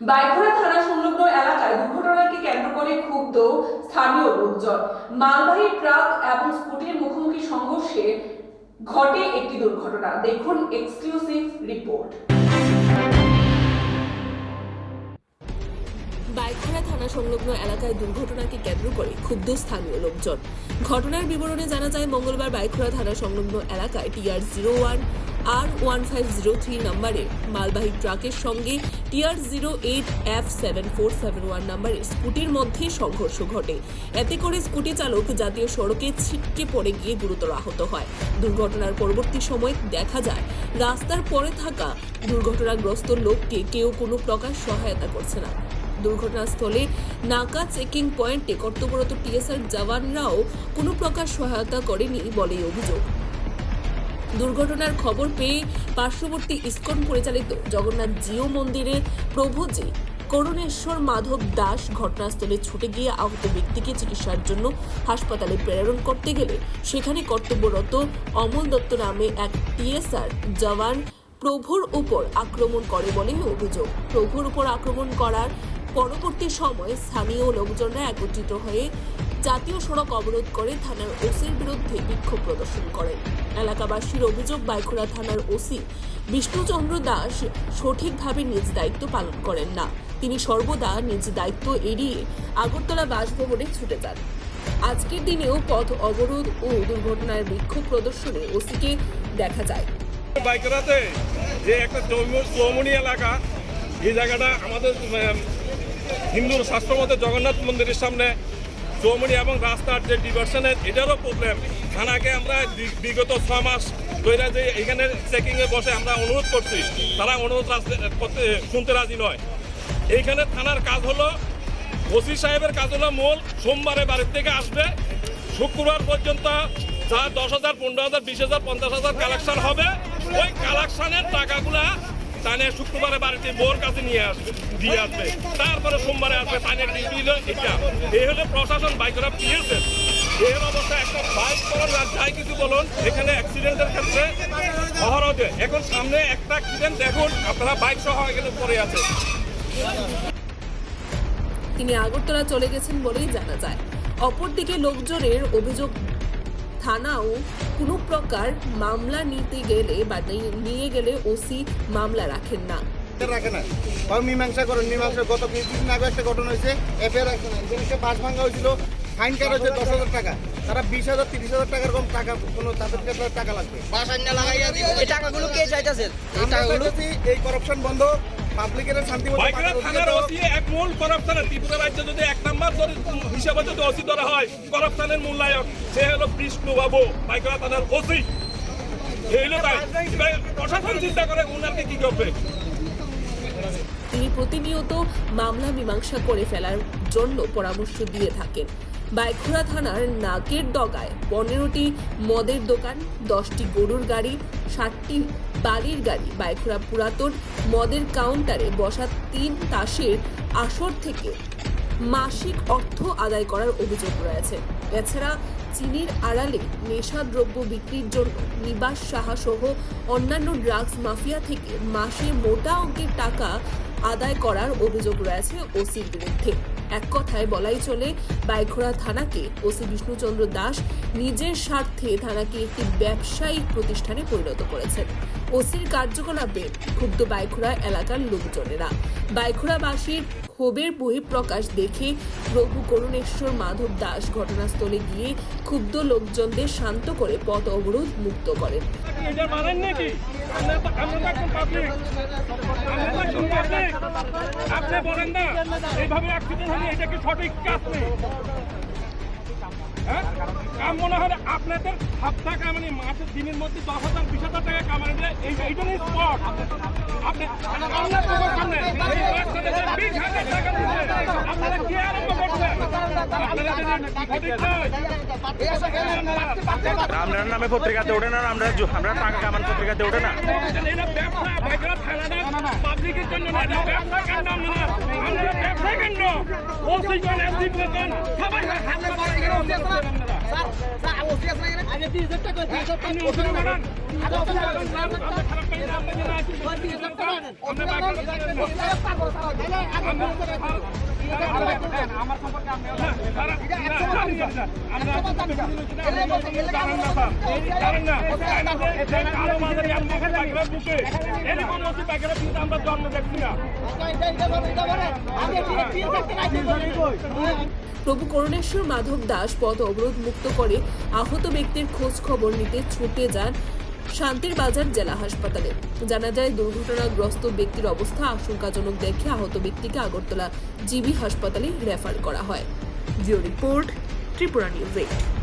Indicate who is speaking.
Speaker 1: বাইখোড়া থানা সংলগ্ন এলাকায় দুর্ঘটনাকে কেন্দ্র করে ক্ষুব্ধ স্থানীয় লোকজন। মালবাহী ট্রাক এবং স্কুটির মুখোমুখি সংঘর্ষে ঘটে একটি দুর্ঘটনা। দেখুন এক্সক্লুসিভ রিপোর্ট
Speaker 2: বাইখারা থানা সংলগ্ন এলাকায় দুর্ঘটনাকে কেন্দ্র করে ক্ষুব্ধ স্থানীয় লোকজন। ঘটনার বিবরণে জানা যায়, মঙ্গলবার বাইখরা থানা সংলগ্ন এলাকায় TR zero one R one five zero three নম্বরের মালবাহী ট্রাকের সঙ্গে TR zero eight F seven four seven one নম্বরের স্কুটির মধ্যে সংঘর্ষ ঘটে। এতে করে স্কুটি চালক জাতীয় সড়কে ছিটকে পড়ে গিয়ে গুরুতর আহত হয়। দুর্ঘটনার পরবর্তী সময় দেখা যায়, রাস্তার পরে থাকা দুর্ঘটনাগ্রস্ত লোককে কেউ কোনো প্রকার সহায়তা করছে না। দুর্ঘটনাস্থলে নাকা চেকিং পয়েন্টে কর্তব্যরত টিএসআর জওয়ানরাও কোনো প্রকার সহায়তা করেনি বলে অভিযোগ। দুর্ঘটনার খবর পেয়ে পার্শ্ববর্তী ইস্কন পরিচালিত জগন্নাথ জিও মন্দিরে প্রভুজি করুণেশ্বর মাধব দাস ঘটনাস্থলে ছুটে গিয়ে আহত ব্যক্তিকে চিকিৎসার জন্য হাসপাতালে প্রেরণ করতে গেলে সেখানে কর্তব্যরত অমল দত্ত নামে এক টিএসআর জওয়ান প্রভুর উপর আক্রমণ করে বলে অভিযোগ। প্রভুর উপর আক্রমণ করার পরবর্তী সময়ে স্থানীয় লোকজনরা একত্রিত হয়ে জাতীয় সড়ক অবরোধ করে থানার ওসির বিরুদ্ধে বিক্ষোভ প্রদর্শন করেন। এলাকাবাসীর অভিযোগ বাইখোড়া থানার ওসি বিষ্ণুচন্দ্র দাস সঠিকভাবে নিজ দায়িত্ব পালন করেন না। তিনি সর্বদা নিজ দায়িত্ব এড়িয়ে আগরতলা বাসভবনে ছুটে যান। আজকের দিনেও পথ অবরোধ ও দুর্ঘটনার বিক্ষোভ প্রদর্শনে ওসিকে দেখা যায়।
Speaker 3: বাইকরাতে যে একটা চৌম- চৌমুনি এলাকা এই জায়গাটা আমাদের হিন্দুর শাস্ত্রমতে জগন্নাথ মন্দিরের সামনে চৌমুনি এবং রাস্তার যে ডিভার্সনের এটারও প্রবলেম থানাকে আমরা বিগত ছ মাস ধরে যে এখানে চেকিংয়ে বসে আমরা অনুরোধ করছি, তারা অনুরোধ করতে, শুনতে রাজি নয়। এইখানে থানার কাজ হলো, ওসি সাহেবের কাজ হলো মূল, সোমবারে বাড়ির থেকে আসবে, শুক্রবার পর্যন্ত যা দশ হাজার, পনেরো হাজার, বিশ হাজার, পঞ্চাশ হাজার কালেকশন হবে, ওই কালেকশনের টাকাগুলা তানে শুক্রবারে বাড়িতে বোর কাছে নিয়ে আসবে দিয়ে আসবে। তারপরে সোমবারে আসবে তানের ডিউটি হলো এটা। এই হলো প্রশাসন, বাইকরা পিয়েছে। এর অবস্থা। একটা বাইক করার যাই কিছু বলুন, এখানে অ্যাক্সিডেন্টের ক্ষেত্রে অহরতে এখন সামনে একটা অ্যাক্সিডেন্ট দেখুন, আপনারা বাইক সহ এখানে পড়ে আছে।
Speaker 2: তিনি আগরতলা চলে গেছেন বলেই জানা যায়। অপরদিকে লোকজনের অভিযোগ থানাও কোনো প্রকার মামলা নিতে গেলে বা নিয়ে গেলে ওসি মামলা রাখেন না।
Speaker 4: রাখে না। আর মীমাংসা করেন। মীমাংসা গত কিছুদিন আগে একটা ঘটনা হয়েছে। এফআইআর রাখে না জিনিসটা বাস ভাঙা হয়েছিল। ফাইন কাটা হয়েছে দশ হাজার টাকা। তারা বিশ হাজার তিরিশ হাজার টাকার কম টাকা কোনো তাদের কাছে টাকা লাগবে
Speaker 5: এই টাকাগুলো কে চাইতেছেন এই টাকাগুলো?
Speaker 4: এই করাপশন বন্ধ। পাবলিকের শান্তি মতো
Speaker 3: বাইকের
Speaker 4: পাঠানোর
Speaker 3: থানার ওসি এক মূল করাপশনের ত্রিপুরা রাজ্যে যদি এক নাম্বার হিসাবে যদি ওসি ধরা হয় করাপশনের মূল্যায়ক সে হলো বিষ্ণু বাবু বাইকের থানার ওসি। এই হলো তাই। এবার প্রশাসন চিন্তা করে উনারকে কি করবে?
Speaker 2: তিনি প্রতিনিয়ত মামলা মীমাংসা করে ফেলার জন্য পরামর্শ দিয়ে থাকেন। বাইখুড়া থানার নাকের ডগায় পনেরোটি মদের দোকান দশটি গরুর গাড়ি ষাটটি বাড়ির গাড়ি বাইখুড়া পুরাতন মদের কাউন্টারে বসা তিন তাসের আসর থেকে মাসিক অর্থ আদায় করার অভিযোগ রয়েছে। এছাড়া চিনির আড়ালে নেশাদ্রব্য বিক্রির জন্য নিবাস সাহা সহ অন্যান্য ড্রাগস মাফিয়া থেকে মাসে মোটা অঙ্কের টাকা আদায় করার অভিযোগ রয়েছে ওসির বিরুদ্ধে। এক কথায় বলাই চলে বাইখোড়া থানাকে ওসি বিষ্ণুচন্দ্র দাস নিজের স্বার্থে থানাকে একটি ব্যবসায়িক প্রতিষ্ঠানে পরিণত করেছেন। ওসির কার্যকলাপে ক্ষুব্ধ বাইখোড়া এলাকার লোকজনেরা। বাইখোড়াবাসীর ক্ষোভের বহিঃপ্রকাশ দেখে প্রভু করুণেশ্বর মাধব দাস ঘটনাস্থলে গিয়ে ক্ষুব্ধ লোকজনদের শান্ত করে পথ অবরোধ মুক্ত করেন।
Speaker 3: হ্যাঁ? কাম মনে হয় আপনাদের হাফটা কামানি মাসের দিনের মধ্যে দশ হাজার, বিশ হাজার টাকা এইটা নিয়ে স্পট আপনি আপনার চোখের সামনে এই বাচ্চাদের বিশ হাজার টাকা দিচ্ছে আপনারা কি আরম্ভ করছেন আপনারা যদি সঠিক নয়
Speaker 6: আপনার নামে পত্রিকাতে ওঠে না আমরা আমরা টাকা কামান পত্রিকাতে ওঠে না?
Speaker 3: ব্যবসা পাবলিকের জন্য কেন্দ্র ব্যবসা কেন্দ্র ওসি জন এসডি জন সবাই হাতে পারে এখানে ওসি আছে না স্যার স্যার ওসি আছে না এখানে আগে 30000 টাকা 30000 টাকা ওসি করেন ওসি করেন আপনি
Speaker 2: প্রভু করুণেশ্বর মাধব দাস পথ অবরোধ মুক্ত করে আহত ব্যক্তির খোঁজ খবর নিতে ছুটে যান শান্তির বাজার জেলা হাসপাতালে। জানা যায়, দুর্ঘটনাগ্রস্ত ব্যক্তির অবস্থা আশঙ্কাজনক দেখে আহত ব্যক্তিকে আগরতলা জিবি হাসপাতালে রেফার করা হয়। Jio report Tripura news eight.